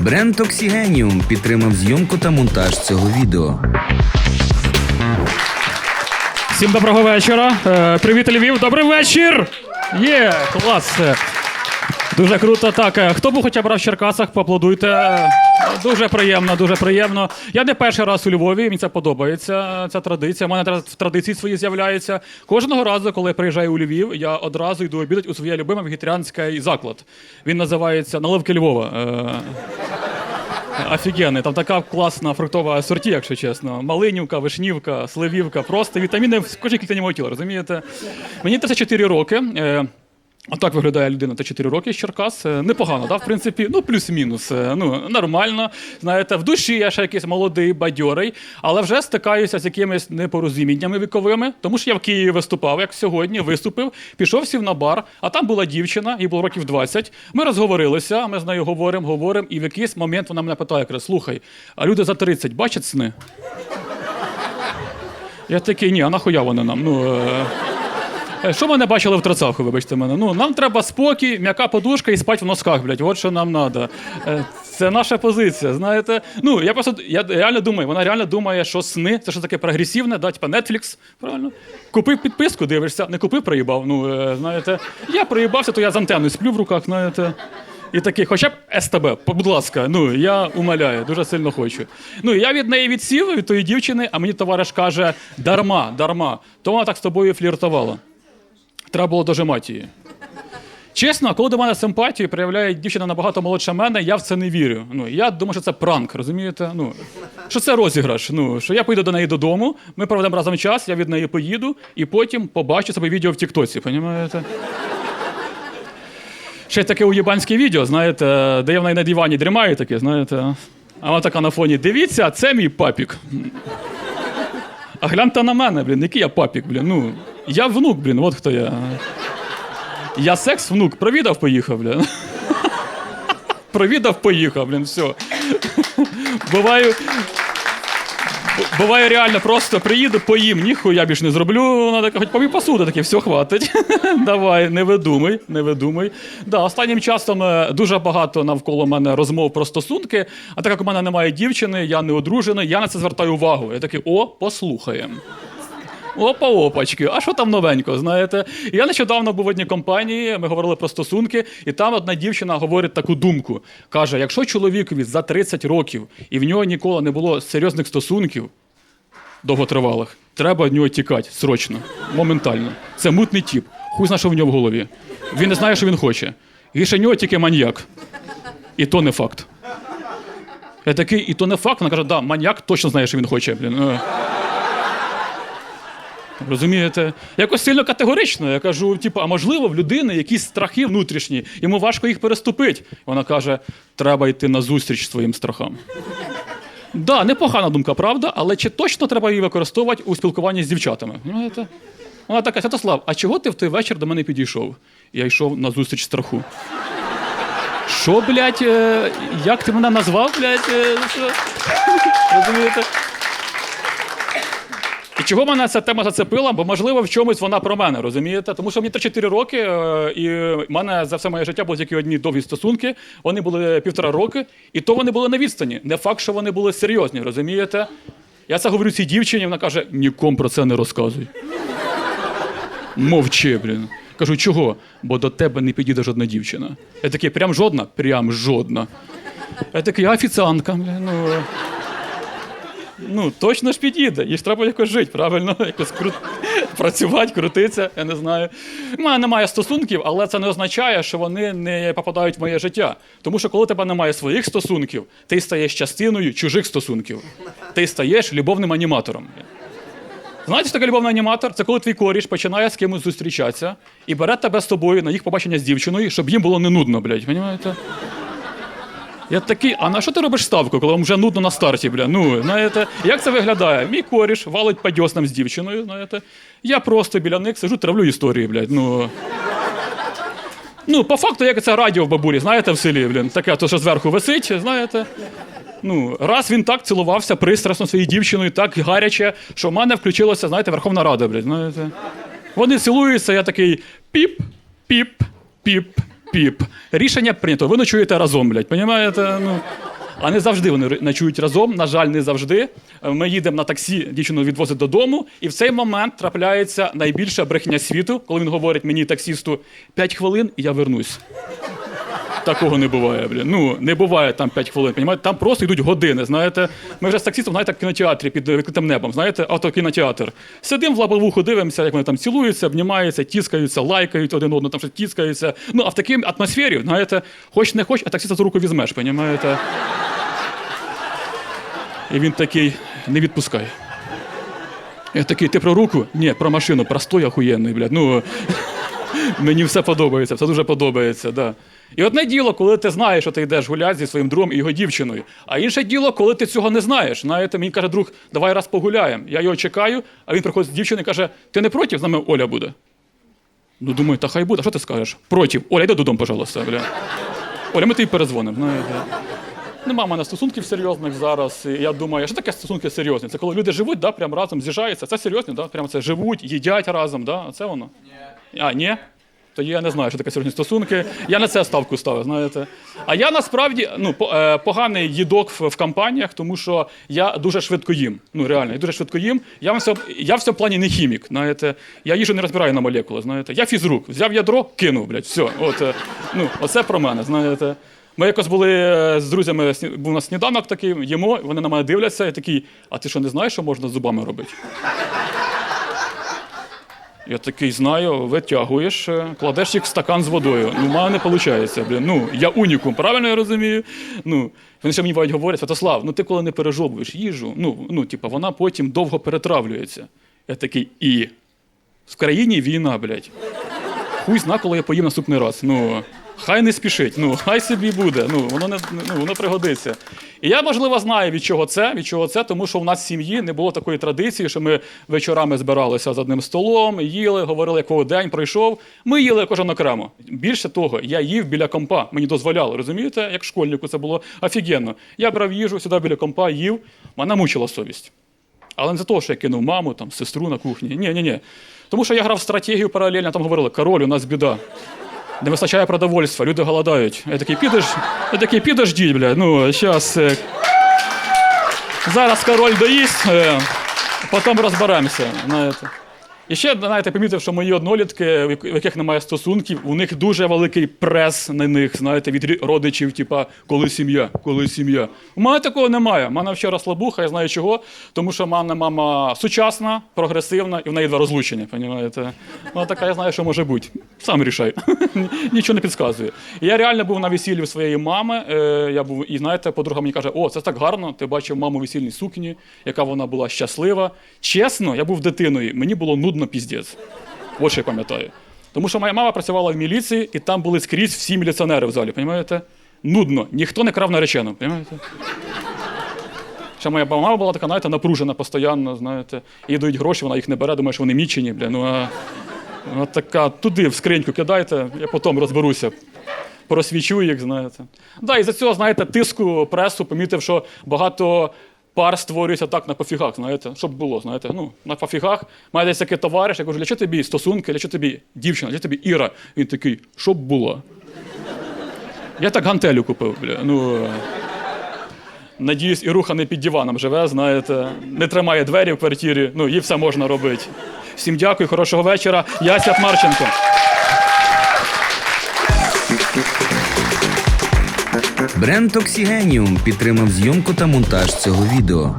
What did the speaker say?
Бренд Oxygenium підтримав зйомку та монтаж цього відео. Всім доброго вечора. Е, Привіт, Львів, добрий вечір! Є, клас. Дуже круто. Так, е, хто був хоча б раз в Черкасах, поаплодуйте. Дуже приємно, дуже приємно. Я не перший раз у Львові, мені це подобається, ця традиція. У мене зараз в традиції свої з'являються. Кожного разу, коли я приїжджаю у Львів, я одразу йду обідати у своє любиме вегетаріанський заклад. Він називається Наливки Львова. Е, Офігенний, там така класна фруктова асорті, якщо чесно. Малинівка, вишнівка, сливівка, просто вітаміни в кожній клітині тіла, розумієте? Мені 34 роки. Е, Отак виглядає людина та 4 роки з Черкас. Е, Непогано, да? в принципі, ну плюс-мінус. Е, Ну, нормально. Знаєте, в душі я ще якийсь молодий, бадьорий, але вже стикаюся з якимись непорозуміннями віковими, тому що я в Києві виступав, як сьогодні, виступив, пішов сів на бар, а там була дівчина, їй було років 20. Ми розговорилися, ми з нею говоримо, говоримо, і в якийсь момент вона мене питає, каже, слухай, а люди за 30 бачать сни? Я такий, ні, а нахуя вони нам? Ну, е, Що ми не бачили в трацавку, вибачте мене. Ну, нам треба спокій, м'яка подушка і спать в носках, блядь. От що нам треба. Це наша позиція, знаєте. Ну, я просто я реально думаю, вона реально думає, що сни це що таке прогресивне, да, типа Netflix, правильно? Купив підписку, дивишся, не купив, проїбав. Ну, е, знаєте, я проїбався, то я з антенною сплю в руках, знаєте. І такий, хоча б СТБ, будь ласка, ну я умоляю, дуже сильно хочу. Ну я від неї відсів, від тої дівчини, а мені товариш каже: дарма, дарма. То вона так з тобою фліртувала. Треба було дожимати її. Чесно, коли до мене симпатію проявляє дівчина набагато молодша мене, я в це не вірю. Ну, я думаю, що це пранк, розумієте? Ну, що це розіграш. Ну, що я поїду до неї додому, ми проведемо разом час, я від неї поїду, і потім побачу себе відео в Тіктоці, розумієте? Ще таке уєбанське відео, знаєте, де я в неї на дивані дрімаю таке, знаєте. А вона така на фоні: дивіться, це мій папік. А гляньте на мене, блін, який я папік, блін. Ну, я внук, блін, от хто я. Я секс внук, провідав, поїхав, блін. Провідав, поїхав, блін, все. Буваю. Буває реально просто приїду, поїм, ніхуя більш не зроблю. Вона така, хоч помій посуду, таке, все, хватить. Давай, не видумай, не видумай. Да, останнім часом е, дуже багато навколо мене розмов про стосунки, а так як у мене немає дівчини, я не одружений, я на це звертаю увагу. Я такий, о, послухаємо. Опа, опачки, а що там новенько, знаєте? Я нещодавно був в одній компанії, ми говорили про стосунки, і там одна дівчина говорить таку думку. Каже: якщо чоловікові за 30 років і в нього ніколи не було серйозних стосунків довготривалих, треба від нього тікати срочно, моментально. Це мутний тіп. Хуй зна, що в нього в голові. Він не знає, що він хоче. Гірше нього тільки маньяк. І то не факт. Я такий, і то не факт. Вона каже, да, маньяк точно знає, що він хоче. Блін. Розумієте? Якось сильно категорично. Я кажу, типу, а можливо, в людини якісь страхи внутрішні, йому важко їх переступити. Вона каже: треба йти на зустріч своїм страхам. Да, непогана думка, правда, але чи точно треба її використовувати у спілкуванні з дівчатами? Розумієте? Вона така, Святослав, а чого ти в той вечір до мене підійшов? Я йшов на зустріч страху. Що, блядь, е, як ти мене назвав, блядь? е? Розумієте? Чого мене ця тема зацепила? Бо, можливо, в чомусь вона про мене, розумієте? Тому що мені 3-4 роки, е, і в мене за все моє життя були тільки одні довгі стосунки. Вони були півтора роки, і то вони були на відстані. Не факт, що вони були серйозні, розумієте? Я це говорю цій дівчині, вона каже: нікому про це не розказуй. Мовчи, блін. Кажу, чого? Бо до тебе не підійде жодна дівчина. Я такий, прям жодна? Прям жодна. Я такий, а офіціантка, блін, ну. Ну, точно ж підійде. Їй ж треба якось жити, правильно? Якось кру... працювати, крутитися, я не знаю. У мене немає стосунків, але це не означає, що вони не попадають в моє життя. Тому що коли тебе немає своїх стосунків, ти стаєш частиною чужих стосунків. Ти стаєш любовним аніматором. Знаєте, що таке любовний аніматор? Це коли твій коріш починає з кимось зустрічатися і бере тебе з тобою на їх побачення з дівчиною, щоб їм було не нудно, блядь. Понімаєте? Я такий, а на що ти робиш ставку, коли вам вже нудно на старті, бля? Ну, знаєте, як це виглядає? Мій коріш валить по дьоснам з дівчиною, знаєте. Я просто біля них сижу, травлю історії, блядь. Ну. Ну, по факту, як це радіо в бабулі, знаєте, в селі, блін, таке, то що зверху висить, знаєте. Ну, раз він так цілувався пристрасно своєю дівчиною, так гаряче, що в мене включилася, знаєте, Верховна Рада, блядь, знаєте. Вони цілуються, я такий піп, піп, піп, Піп. Рішення прийнято. Ви ночуєте разом, блядь, понімаєте? Ну. А не завжди вони ночують разом. На жаль, не завжди. Ми їдемо на таксі, дівчину відвозить додому, і в цей момент трапляється найбільша брехня світу, коли він говорить мені, таксісту, 5 хвилин, і я вернусь. Такого не буває, блін. Ну, не буває там 5 хвилин. Понімаєте? Там просто йдуть години. Знаєте, ми вже з таксістом, знаєте, в кінотеатрі під відкритим небом, знаєте, автокінотеатр. Сидимо в лабовуху, дивимося, як вони там цілуються, обнімаються, тіскаються, лайкають один одного, там щось тіскаються. Ну, а в такій атмосфері, знаєте, хоч не хоч, а таксиста за руку візьмеш, понімаєте? І він такий не відпускає. Я такий, ти про руку? Ні, про машину, простой охуєнний, блядь. Ну, Мені все подобається, все дуже подобається. Да. І одне діло, коли ти знаєш, що ти йдеш гуляти зі своїм другом і його дівчиною. А інше діло, коли ти цього не знаєш. Знаєте, мені каже друг, давай раз погуляємо. Я його чекаю, а він приходить з дівчиною і каже: ти не проти, з нами Оля буде. Ну, думаю, та хай буде, а що ти скажеш? Проти. Оля, йди додому, пожалуйста. Бля. Оля, ми тобі перезвонимо. Знаєте. Нема в мене стосунків серйозних зараз. І я думаю, що таке стосунки серйозні? Це коли люди живуть, да, прямо разом з'їжджаються. Це серйозні, да? прямо це живуть, їдять разом, да? а це воно? Ні. А, ні? Тоді я не знаю, що таке серйозні стосунки. Я на це ставку ставив, знаєте. А я насправді ну, е, поганий їдок в, в компаніях, тому що я дуже швидко їм. Ну, реально, я дуже швидко їм. Я в цьому, я в цьому плані не хімік. Знаєте. Я їжу не розбираю на молекули. Знаєте. Я фізрук. Взяв ядро, кинув, блядь, все. От, е, ну, оце про мене, знаєте. Ми якось були е, з друзями, був у нас сніданок такий, їмо, вони на мене дивляться, і такий, а ти що не знаєш, що можна з зубами робити? Я такий знаю, витягуєш, е, кладеш їх в стакан з водою. Ну, в мене не виходить. Блін. Ну, я унікум, правильно я розумію? Ну, вони ще мені бувають говорять, Святослав, ну ти коли не пережовуєш їжу, ну, ну, типу, вона потім довго перетравлюється. Я такий, і. В країні війна, блядь. Хуй зна, коли я поїм наступний раз. Ну, хай не спішить, ну, хай собі буде, ну, воно, не, ну, воно пригодиться. І я, можливо, знаю, від чого це, від чого це, тому що в нас в сім'ї не було такої традиції, що ми вечорами збиралися за одним столом, їли, говорили, якого день пройшов. Ми їли кожен окремо. Більше того, я їв біля компа, мені дозволяли, розумієте, як школьнику це було офігенно. Я брав їжу сюди біля компа, їв, мене мучила совість. Але не за того, що я кинув маму, там, сестру на кухні. Ні, ні, ні. Тому що я грав стратегію паралельно, там говорили, король, у нас біда. Не вистачає продовольства, люди голодають. Я такий, підеш, я такий, підождіть, бля, ну, зараз. Зараз король доїсть, е, потім розберемося. І ще, знаєте, помітив, що мої однолітки, в яких немає стосунків, у них дуже великий прес на них, знаєте, від родичів, типа, коли сім'я, коли сім'я. У мене такого немає. У мене вчора слабуха, я знаю чого, тому що в мене мама сучасна, прогресивна, і в неї два розлучення, розумієте? Вона така, я знаю, що може бути. Сам рішай. Нічого не підказує. Я реально був на весіллі своєї мами. Е, я був, і знаєте, подруга мені каже: О, це так гарно, ти бачив маму весільній сукні, яка вона була щаслива. Чесно, я був дитиною, мені було нудно піздець. От що я пам'ятаю. Тому що моя мама працювала в міліції, і там були скрізь всі міліціонери в залі, розумієте? Нудно. Ніхто не крав наречену, розумієте? Ще моя мама була така, знаєте, напружена постійно, знаєте. Їй дають гроші, вона їх не бере, думає, що вони мічені, бля. Ну, а, вона така, туди, в скриньку кидайте, я потім розберуся. Просвічу їх, знаєте. Да, і за цього, знаєте, тиску пресу, помітив, що багато пар створюється так на пофігах, знаєте, щоб було, знаєте, ну, на пофігах. Має десь такий товариш, я кажу, для чого тобі стосунки, для чого тобі дівчина, для тобі Іра? Він такий, щоб було. Я так гантелю купив, бля. Ну, надіюсь, і руха не під диваном живе, знаєте, не тримає двері в квартирі, ну, їй все можна робити. Всім дякую, хорошого вечора. Я Свят Марченко. Бренд Оксігеніум підтримав зйомку та монтаж цього відео.